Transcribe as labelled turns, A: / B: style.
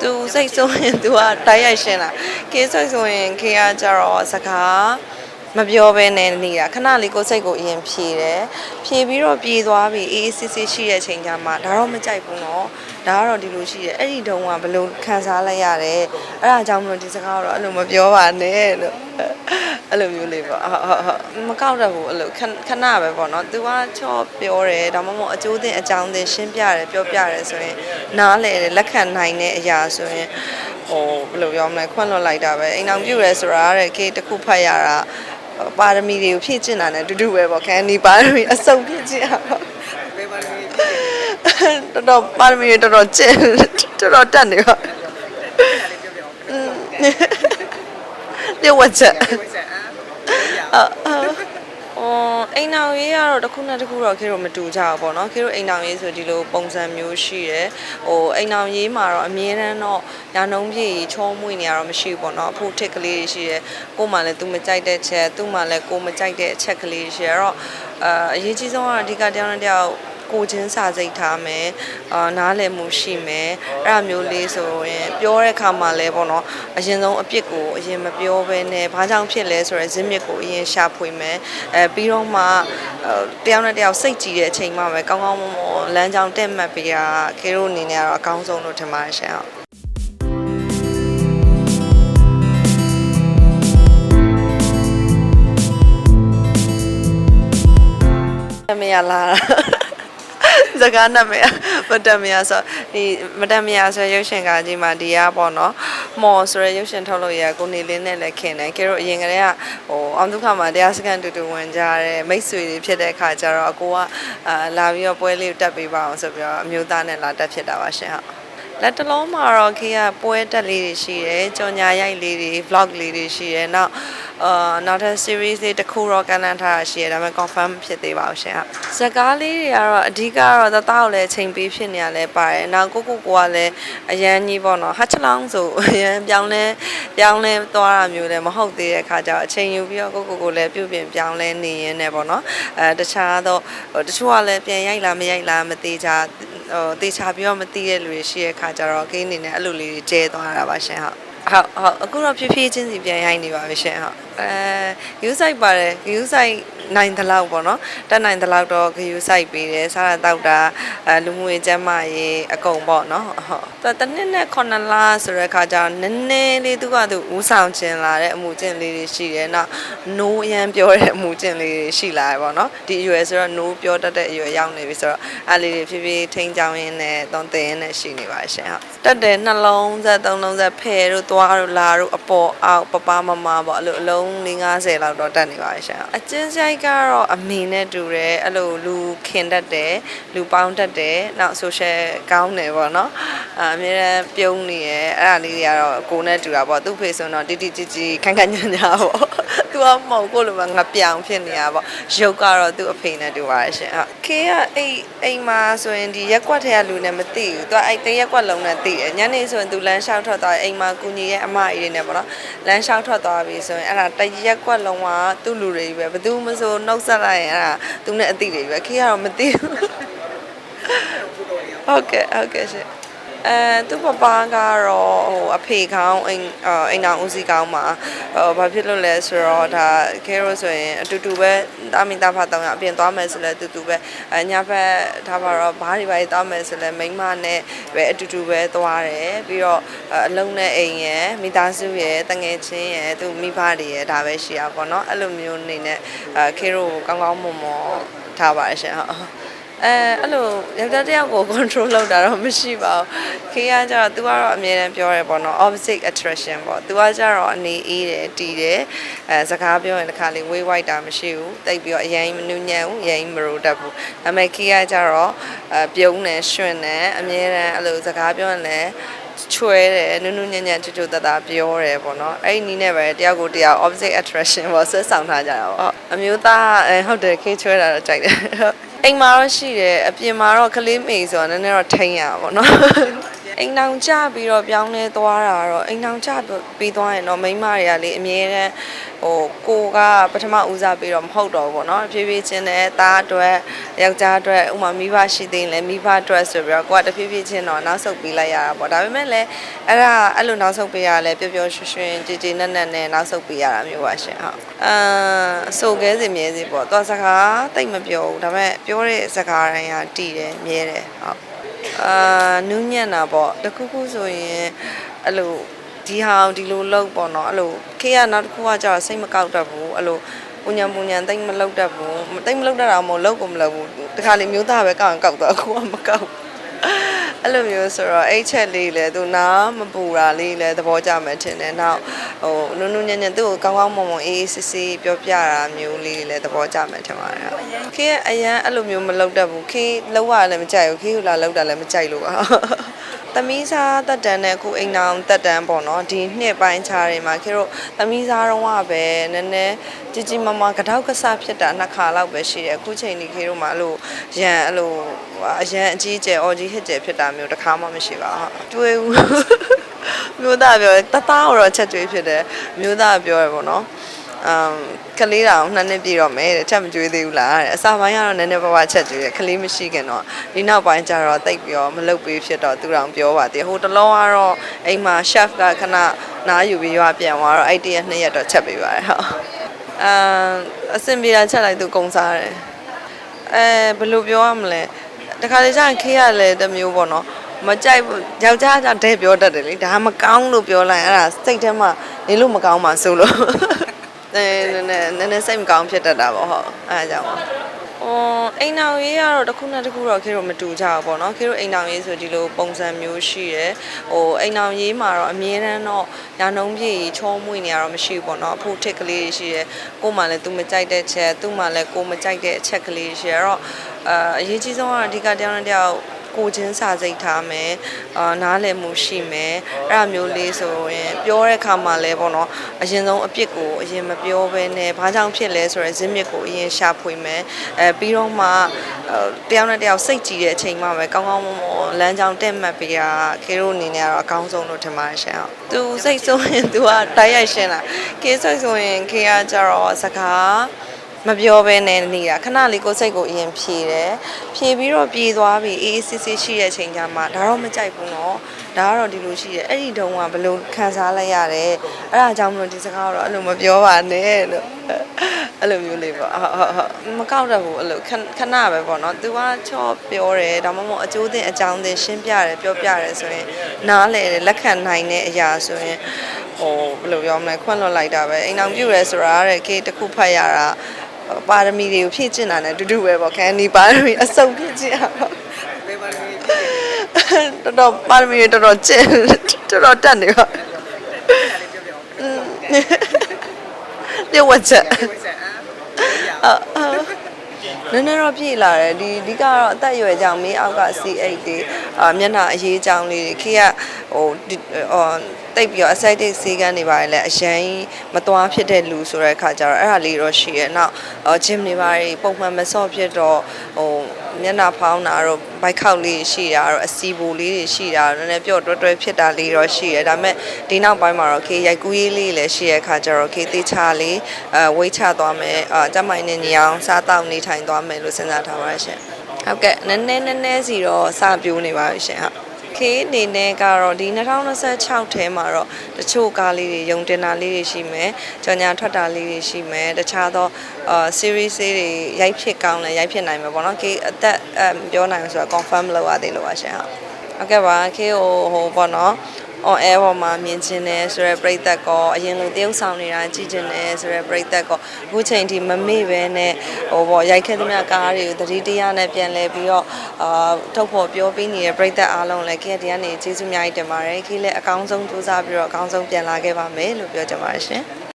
A: သူစိတ်ဆိုးရင် तू ကတိုက်ရိုက်ရှင်းလာခေစိတ်ဆိုရင်ခေကကြတော့စကားမပြောဘဲနဲ့နေတာခဏလေးကိုယ်စိတ်ကိုအရင်ဖြေတယ်ဖြေပြီးတော့ပြေးသွားပြီးအေးအေးဆေးဆေးရှိတဲ့အချိန်ကျမှဒါတော့မကြိုက်ဘူးနော် ဒါကတော့ဒီလိုရှိတယ်အဲ့ဒီတုန်းကဘယ်လိုခံစားလိုက်ရတယ်အဲ့ဒါကြောင့်မလို့ဒီစကားကတော့အဲ့လိုမပြောပါနဲ့လို့အဲ့လိုမျိုးလေးပေါ့ဟုတ်ဟုတ်ဟုတ်မကောက်တော့ဘူးအဲ့လိုခဏခဏပဲပေါ့နော် तू ကချော့ပြောတယ်ဒါမှမဟုတ်အကျိုးတင်အကြောင်းတင်ရှင်းပြတယ်ပြောပြတယ်ဆိုရင်နားလေတယ်လက်ခံနိုင်တဲ့အရာဆိုရင်ဟိုဘယ်လိုပြောမလဲခွန့်လွတ်လိုက်တာပဲအိမ်အောင်ပြုတ်ရဲဆိုတာတဲ့ကေတစ်ခုဖတ်ရတာပါရမီတွေကိုဖြည့်ကျင့်တာနဲ့အတူတူပဲပေါ့ခန်းဒီပါရမီအစုံဖြည့်ကျင့်ရတော့
B: ဘယ်ပါလဲ
A: တော်တော်ပါရမီတွေတော်တော်ကျင့်တော်တော်တက်နေပါ
B: ပြောပြအောင်
A: ပြည့်ဝတ်ချက်
B: ဝိဆက်အာ
A: အော်အော်အိမ်အောင်ရေးကတော့တစ်ခုနဲ့တစ်ခုတော့ခေတို့မတူကြဘူးပေါ့နော်ခေတို့အိမ်အောင်ရေးဆိုဒီလိုပုံစံမျိုးရှိတယ်ဟိုအိမ်အောင်ရေးမှာတော့အမြဲတမ်းတော့ညာနှုံးပြည့်ချောမွေ့နေရတော့မရှိဘူးပေါ့နော်အဖို့ထစ်ကလေးတွေရှိတယ်ကို့မှလည်းသူမကြိုက်တဲ့ချက်သူ့မှလည်းကိုမကြိုက်တဲ့အချက်ကလေးတွေရှိရတော့အာအရေးကြီးဆုံးကတော့အဓိကတယောက်နဲ့တယော က်ကိုချင်းစာစိတ်ထားမယ်အာနားလည်မှုရှိမယ်အဲ့ဒါမျိုးလေးဆိုရင်ပြောတဲ့အခါမှာလဲပေါ့နော်အရင်ဆုံးအပြစ်ကိုအရင်မပြောဘဲနဲ့ဘာကြောင့်ဖြစ်လဲဆိုရယ်ဇင်းမြစ်ကိုအရင်ရှာဖွေမယ်အဲပြီးတော့မှအဲတယောက်နဲ့တယောက်စိတ်ကြည်တဲ့အချိန်မှပဲကောင်းကောင်းမွန်မွန်လမ်းကြောင်းတက်မှတ်ပေးတာကေတို့အနေနဲ့ကတော့အကောင်းဆုံးလို့ထင်ပါတယ်ရှင်ဟုတ်နာမည်လာ စကားနာမည်မတမယဆိုဒီမတမယဆိုရုပ်ရှင်ကားကြီးမှာဒီကပေါ့နော်မော်ဆိုရရုပ်ရှင်ထုတ်လို့ရကိုနေလင်းနဲ့လည်းခင်တယ်ကေတို့အရင်ကတည်းကဟိုအောင်ဒုက္ခမှာတရားစခန်းတူတူဝင်ကြတဲ့မိတ်ဆွေတွေဖြစ်တဲ့အခါကျတော့အကိုကအာလာပြီးတော့ပွဲလေးကိုတက်ပေးပါအောင်ဆိုပြီးတော့အမျိုးသားနဲ့လာတက်ဖြစ်တာပါရှင်ဟုတ်လက်တလုံးမှာတော့ခေကပွဲတက်လေးတွေရှိတယ်ကြော်ညာရိုက်လေးတွေ vlog လေးတွေရှိတယ်နောက် အာနောက်ထပ် series လေးတစ်ခုတော့ကန့်လန့်ထားတာရှိတယ်ဒါပေမဲ့ confirm ဖြစ်သေးပါဘူးရှင်ဟုတ်ဇာကားလေးတွေကတော့အဓိကကတော့သသားကိုလည်းချိန်ပေးဖြစ်နေရလဲပါတယ်နောက်ကိုကိုကိုကလည်းအရန်ကြီးပေါ့နော်ဟာချလောင်းဆိုအရန်ပြောင်းလဲပြောင်းလဲသွားတာမျိုးလည်းမဟုတ်သေးတဲ့အခါကျတော့အချိန်ယူပြီးတော့ကိုကိုကိုလည်းပြုတ်ပြင်ပြောင်းလဲနေရင်းနဲ့ပေါ့နော်အဲတခြားတော့ဟိုတချို့ကလည်းပြန်ရိုက်လားမရိုက်လားမသေးကြဟိုတေချာပြီးတော့မသိတဲ့လူတွေရှိတဲ့အခါကျတော့ဂိမ်းအနေနဲ့အဲ့လိုလေးတွေကျဲသွားတာပါရှင်ဟုတ် ဟုတ်ဟုတ်အခုတော့ဖြည်းဖြည်းချင်းစီပြန်ရိုက်နေပါပြီရှင်ဟုတ်အဲယူဆိုင်ပါတယ်ယူဆိုင် နိုင်တဲ့လောက်ပေါ့နော်တက်နိုင်တဲ့လောက်တော့ဂယူဆိုင်ပေးတယ်စားရတောက်တာအဲလူမှုရေးကျန်းမာရေးအကုန်ပေါ့နော်ဟုတ်တနည်းနဲ့9လဆိုတဲ့အခါကျတော့နည်းနည်းလေးသူကသူဦးဆောင်ခြင်းလာတဲ့အမှုကျင့်လေးတွေရှိတယ်နောက်နိုးအရန်ပြောတဲ့အမှုကျင့်လေးတွေရှိလာတယ်ပေါ့နော်ဒီအရွယ်ဆိုတော့နိုးပြောတတ်တဲ့အရွယ်ရောက်နေပြီဆိုတော့အားလေးတွေဖြည်းဖြည်းထိန်းချောင်းရင်းနဲ့သွန်သင်ရင်းနဲ့ရှိနေပါရှင်ဟုတ်တက်တယ်နှလုံးဆက်သုံးလုံးဆက်ဖယ်တို့သွားတို့လာတို့အပေါ်အောက်ပပမမပေါ့အဲ့လိုအလုံး50လောက်တော့တက်နေပါရှင်အကျဉ်းဆိုင်ကတော့အမေနဲ့တူတယ်အဲ့လိုလူခင်တတ်တယ်လူပေါင်းတတ်တယ်နောက် social ကောင်းတယ်ပေါ့နော်အအမြဲတမ်းပြုံးနေရအဲ့ဒါလေးတွေကတော့ကိုယ်နဲ့တူတာပေါ့သူ့ဖေဆိုတော့တိတိကျကျခန်းခန်းညာညာပေါ့သူ ကမဟုတ်ကိုလိုမှငါပြောင်ဖြစ်နေတာပေါ့ရုပ်ကတော့သူ့အဖေနဲ့တူပါရှင်ဟုတ်ခေကအိမ်အိမ်မှာဆိုရင်ဒီရက်ကွက်ထဲကလူနဲ့မသိဘူးသူကအဲ့တရက်ကွက်လုံးနဲ့သိတယ်ညနေဆိုရင်သူလမ်းလျှောက်ထွက်သွားတယ်အိမ်မှာကူညီရဲ့အမကြီးတွေနဲ့ပေါ့နော်လမ်းလျှောက်ထွက်သွားပြီဆိုရင်အဲ့ဒါတရက်ကွက်လုံးကသူ့လူတွေပဲဘယ်သူမှမဆိုနှုတ်ဆက်လိုက်ရင်အဲ့ဒါသူနဲ့အသိတွေပဲခေကတော့မသိဘူးဟုတ်ကဲ့ဟုတ်ကဲ့ရှင် အဲသူ့ပပကတော့ဟိုအဖေကောင်းအိမ်အော်အိမ်အောင်ဦးစီးကောင်းမှာဟိုဘာဖြစ်လို့လဲဆိုတော့ဒါခဲရိုဆိုရင်အတူတူပဲတာမီတာဖတ်တောင်းရအပြင်သွားမယ်ဆိုလဲအတူတူပဲအညာဘက်ထားပါတော့ဘားတွေဘာတွေသွားမယ်ဆိုလဲမိန်းမနဲ့ပဲအတူတူပဲသွားတယ်ပြီးတော့အလုံးနဲ့အိမ်ရယ်မိသားစုရယ်တငယ်ချင်းရယ်သူမိဘတွေရယ်ဒါပဲရှိရပါတော့အဲ့လိုမျိုးနေနဲ့အဲခဲရိုကိုကောင်းကောင်းမွန်မွန်ထားပါရှင်ဟုတ် အဲအဲ့လိုယောက်ျားတစ်ယောက်ကို control လုပ်တာတော့မရှိပါဘူး။ခေကကျတော့ तू ကတော့အမြဲတမ်းပြောရဲပေါ့နော် opposite attraction ပေါ့။ तू ကကျတော့အနေအေးတယ်တီးတယ်အဲစကားပြောရင်တစ်ခါလေးဝေးဝိုက်တာမရှိဘူး။တိတ်ပြီးတော့အရင်မနူးညံ့ဘူးအရင်မရိုတတ်ဘူး။ဒါပေမဲ့ခေကကျတော့အဲပြုံးတယ်ရွှင်တယ်အမြဲတမ်းအဲ့လိုစကားပြောရင်လည်းချွဲတယ်နုနုညံ့ညံ့ချွတ်ချွတ်တတပြောတယ်ပေါ့နော်အဲ့ဒီနီးနဲ့ပဲတယောက်ကိုတယောက် opposite attraction ပေါ့ဆွဲဆောင်ထားကြတာပေါ့အမျိုးသားအဲဟုတ်တယ်ခေချွဲတာတော့ကြိုက်တယ် အိမ်မှာတော့ရှိတယ်အပြင်မှာတော့ကလေးမေဆိုတာနည်းနည်းတော့ထိန်ရပါပေါ့နော် အိမ်အောင်ကြပြီးတော့ပြောင်းလဲသွားတာတော့အိမ်အောင်ကြပြီးသွားရင်တော့မိန်းမတွေကလေအမြဲတမ်းဟိုကိုကပထမဦးစားပြီးတော့မဟုတ်တော့ဘူးပေါ့နော်ဖြည်းဖြည်းချင်းနဲ့သားအတွက်ယောက်ျားအတွက်ဥမာမိဘရှိသေးရင်လည်းမိဘအတွက်ဆိုပြီးတော့ကိုကတဖြည်းဖြည်းချင်းတော့နောက်ဆုတ်ပြီးလိုက်ရတာပေါ့ဒါပေမဲ့လည်းအဲ့ဒါအဲ့လိုနောက်ဆုတ်ပေးရလဲပျော်ပျော်ရွှင်ရွှင်ကြည်ကြည်နက်နက်နဲ့နောက်ဆုတ်ပေးရတာမျိုးပါရှင်ဟုတ်အာဆိုခဲစီမြဲစီပေါ့သွားစကားတိတ်မပြောဘူးဒါပေမဲ့ပြောတဲ့စကားတိုင်းကတည်တယ်မြဲတယ်ဟုတ် အာနူးညံ့တာပေါ့တခုခုဆိုရင်အဲ့လိုဒီဟာကိုဒီလိုလောက်ပေါ့နော်အဲ့လိုခေကနောက်တစ်ခုကကြာင့်စိတ်မကောက်တတ်ဘူးအဲ့လိုပူညာပူညာတိတ်မလောက်တတ်ဘူးတိတ်မလောက်တတ်တာမဟုတ်လောက်ကိုမလောက်ဘူးတခါလေမျိုးသားပဲကောက်ရင်ကောက်တော့အခုကမကောက် အဲ့လိုမျိုးဆိုတော့အဲ့ချက်လေးလေသူနားမပူတာလေးလေသဘောကျမယ်ထင်တယ်နောက်ဟိုနုနုညံ့ညံ့သူ့ကိုကောင်းကောင်းမွန်မွန်အေးအေးဆေးဆေးပြောပြတာမျိုးလေးလေသဘောကျမယ်ထင်ပါတယ်ခေကအရန်အဲ့လိုမျိုးမလောက်တတ်ဘူးခေလောက်ရလည်းမကြိုက်ဘူးခေဟူလာလောက်တာလည်းမကြိုက်လို့ပါ သမီးစားတက်တန်နဲ့အခုအိမ်အောင်တက်တန်ပေါ့နော်ဒီနှစ်ပိုင်းခြားတွေမှာခေတို့သမီးစားတော့ကပဲနည်းနည်းကြီးကြီးမားမားကတောက်ကဆဖြစ်တာနှစ်ခါလောက်ပဲရှိတယ်အခုချိန်ဒီခေတို့မှာအဲ့လိုရန်အဲ့လိုအရန်အကြီးကျယ်အော်ကြီးဟစ်ကျယ်ဖြစ်တာမျိုးတစ်ခါမှမရှိပါဘူးတွေ့ဘူးမျိုးသားပြောတယ်တသားတော့ချက်ကျွေးဖြစ်တယ်မျိုးသားပြောရပေါ့နော် အမ်ကလေးတောင်နှစ်နှစ်ပြည့်တော့မယ်တဲ့ချက်မကျွေးသေးဘူးလားတဲ့အစာပိုင်းကတော့နည်းနည်းပါးပါးချက်ကျွေးတယ်ကလေးမရှိခင်တော့ဒီနောက်ပိုင်းကျတော့တိတ်ပြောမလုပ်ပေးဖြစ်တော့သူတောင်ပြောပါသေးဟိုတလုံးကတော့အိမ်မှာ chef ကခဏနားယူပြီးရွာပြန်သွားတော့အဲ့တရက်နှစ်ရက်တော့ချက်ပေးပါတယ်ဟုတ်အမ်အဆင်ပြေတာချက်လိုက်သူကုံစားတယ်အဲဘယ်လိုပြောရမလဲတခါလေကျရင်ခေးရလဲတစ်မျိုးပေါ့နော်မကြိုက်ဘူးယောက်ျားကြောင့်တဲ့ပြောတတ်တယ်လေဒါမကောင်းလို့ပြောလိုက်အဲ့ဒါစိတ်ထဲမှာနေလို့မကောင်းပါဆိုလို့အဲ နည်းနည်းနည်းနည်းစိတ်မကောင်းဖြစ်တတ်တာပေါ့ဟုတ်အဲဒါကြောင့်ပါ။အော်အိမ်နောက်ရေးကတော့တစ်ခုနဲ့တစ်ခုတော့ခေတော့မတူကြဘူးပေါ့နော်။ခေတော့အိမ်နောက်ရေးဆိုဒီလိုပုံစံမျိုးရှိရယ်။ဟိုအိမ်နောက်ရေးမှာတော့အမြဲတမ်းတော့ညာနှုံးပြေချောမွေ့နေရတော့မရှိဘူးပေါ့နော်။အဖို့ထစ်ကလေးတွေရှိရယ်။ကို့မှလည်းသူမကြိုက်တဲ့ချက်သူ့မှလည်းကိုမကြိုက်တဲ့အချက်ကလေးရှိရယ်။အဲ့တော့အာအရေးကြီးဆုံးကတော့အဓိကတယောက်နဲ့တယော က်ကိုချင်းစာစိတ်ထားမယ်အာနားလည်မှုရှိမယ်အဲ့ဒါမျိုးလေးဆိုရင်ပြောတဲ့အခါမှာလဲပေါ့နော်အရင်ဆုံးအပြစ်ကိုအရင်မပြောဘဲနဲ့ဘာကြောင့်ဖြစ်လဲဆိုရယ်ဇင်းမြစ်ကိုအရင်ရှာဖွေမယ်အဲပြီးတော့မှတယောက်နဲ့တယောက်စိတ်ကြည်တဲ့အချိန်မှပဲကောင်းကောင်းမွန်မွန်လမ်းကြောင်းတက်မှတ်ပေးတာခေတို့အနေနဲ့ကတော့အကောင်းဆုံးလို့ထင်ပါတယ်ရှင်ဟုတ်သူစိတ်ဆိုးရင် तू ကတိုက်ရိုက်ရှင်းလာခေစိတ်ဆိုရင်ခေကကြတော့စကား မပြောဘဲနဲ့နေတာခဏလေးကိုစိတ်ကိုအရင်ဖြေတယ်ဖြေပြီးတော့ပြေးသွားပြီအေးအေးဆေးဆေးရှိတဲ့အချိန်ကျမှဒါတော့မကြိုက်ဘူးနော်ဒါကတော့ဒီလိုရှိတယ်အဲ့ဒီတုန်းကဘယ်လိုခံစားလိုက်ရတယ်အဲ့ဒါကြောင့်မလို့ဒီစကားတော့အဲ့လိုမပြောပါနဲ့လို့အဲ့လိုမျိုးလေးပေါ့ဟုတ်ဟုတ်ဟုတ်မကောက်တော့ဘူးအဲ့လိုခဏပဲပေါ့နော် तू ကချော့ပြောတယ်ဒါမှမဟုတ်အကျိုးသင်အကြောင်းသင်ရှင်းပြတယ်ပြောပြတယ်ဆိုရင်နားလည်တယ်လက်ခံနိုင်တဲ့အရာဆိုရင် ဟိုဘယ်လိုပြောမလဲခွန့်လွတ်လိုက်တာပဲအိမ်အောင်ပြုရဲဆိုတာတဲ့ကေတစ်ခုဖတ်ရတာပါရမီတွေကိုဖြည့်ကျင့်တာနဲ့အတူတူပဲပေါ့ခန်းဒီပါရမီအစုံဖြည့်ကျင့်ရတော့
B: ဘယ်ပါရမီဖြစ်တယ်
A: တော်တော်ပါရမီတွေတော်တော်ကျင့်တော်တော်တက်နေပါ
B: အဲ့ဒါလေးပြောပြအောင်
A: ပြည့်ဝတ်ချက်
B: ဝိဇ္ဇာအာ
A: အာနည်းနည်းတော့ပြည့်လာတယ်ဒီဒီကတော့အသက်အရွယ်ကြောင့်မင်းအောက်က C8 တွေအာမျက်နှာအရေးကြောင်းလေးတွေခေကဟိုဒီဟိုတိတ်ပြီးတော့ aesthetic စီကန်းနေပါတယ်လေအရင်မသွားဖြစ်တဲ့လူဆိုတဲ့အခါကျတော့အဲ့ဒါလေးတော့ရှိရဲ့နောက်အော် gym တွေပါတယ်ပုံမှန်မဆော့ဖြစ်တော့ဟိုမျက်နှာဖောင်းတာတော့ဘိုက်ခောက်လေးရှိတာတော့အစီဘူလေးတွေရှိတာတော့နည်းနည်းပြော့တွဲတွဲဖြစ်တာလေးတော့ရှိရဲ့ဒါပေမဲ့ဒီနောက်ပိုင်းမှာတော့ခေရိုက်ကူးရေးလေးလည်းရှိရဲ့အခါကျတော့ခေသေးချလေးအဲဝိတ်ချသွားမယ်အာကျမိုင်းနဲ့ညီအောင်စားတောက်နေထိုင်သွားမယ်လို့စဉ်းစားထားပါရှင်ဟုတ်ကဲ့နည်းနည်းနည်းနည်းစီတော့စပြိုးနေပါပြီရှင်ဟုတ် ခေးအနေနဲ့ကတော့ဒီ2026ထဲမှာတော့တချို့ကားလေးတွေယုံတင်တာလေးတွေရှိမယ်ကြော်ညာထွက်တာလေးတွေရှိမယ်တခြားသောအာ series လေးတွေရိုက်ဖြစ်ကောင်းလဲရိုက်ဖြစ်နိုင်မှာပေါ့နော်ခေးအသက်အပြောနိုင်မှာဆိုတာ confirm လုပ်ရသေးလို့ပါရှင်ဟုတ်ဟုတ်ကဲ့ပါခေးဟိုဟိုပေါ့နော် on air ပေါ်မှာမြင်ချင်းတယ်ဆိုရယ်ပြိသက်ကောအရင်လိုတရုပ်ဆောင်နေတာကြည့်ချင်းတယ်ဆိုရယ်ပြိသက်ကောအခုချိန်ထိမမေ့ပဲနဲ့ဟိုပေါ့ရိုက်ခဲ့သမျှကားတွေကိုသတိတရားနဲ့ပြန်လဲပြီးတော့အာထုတ်ဖို့ပြောပြီးနေတဲ့ပြိသက်အားလုံးလည်းခေဒီကနေကျေးဇူးအများကြီးတင်ပါတယ်ခေလည်းအကောင်းဆုံးစူးစမ်းပြီးတော့အကောင်းဆုံးပြန်လာခဲ့ပါမယ်လို့ပြောချင်ပါတယ်ရှင်